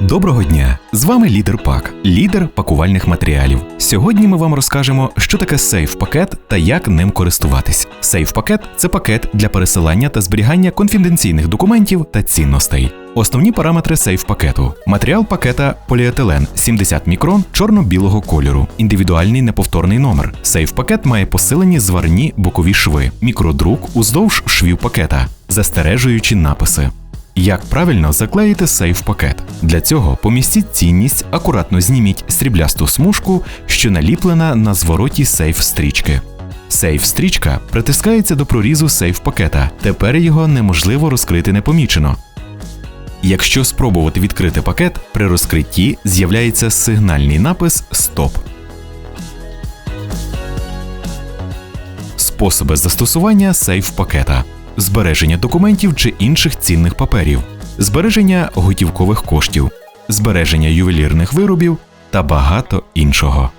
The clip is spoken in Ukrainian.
Доброго дня! З вами лідер Пак, лідер пакувальних матеріалів. Сьогодні ми вам розкажемо, що таке сейф-пакет та як ним користуватись. Сейф-пакет це пакет для пересилання та зберігання конфіденційних документів та цінностей. Основні параметри сейф-пакету: матеріал пакета поліетилен 70 мікрон чорно-білого кольору, індивідуальний неповторний номер. Сейф-пакет має посилені зварні бокові шви, мікродрук уздовж швів пакета, застережуючі написи. Як правильно заклеїти сейф пакет? Для цього помістіть цінність, акуратно зніміть сріблясту смужку, що наліплена на звороті сейф стрічки. Сейф стрічка притискається до прорізу сейф пакета. Тепер його неможливо розкрити непомічено. Якщо спробувати відкрити пакет, при розкритті з'являється сигнальний напис Стоп. Способи застосування сейф пакета, збереження документів чи інших цінних паперів, збереження готівкових коштів, збереження ювелірних виробів та багато іншого.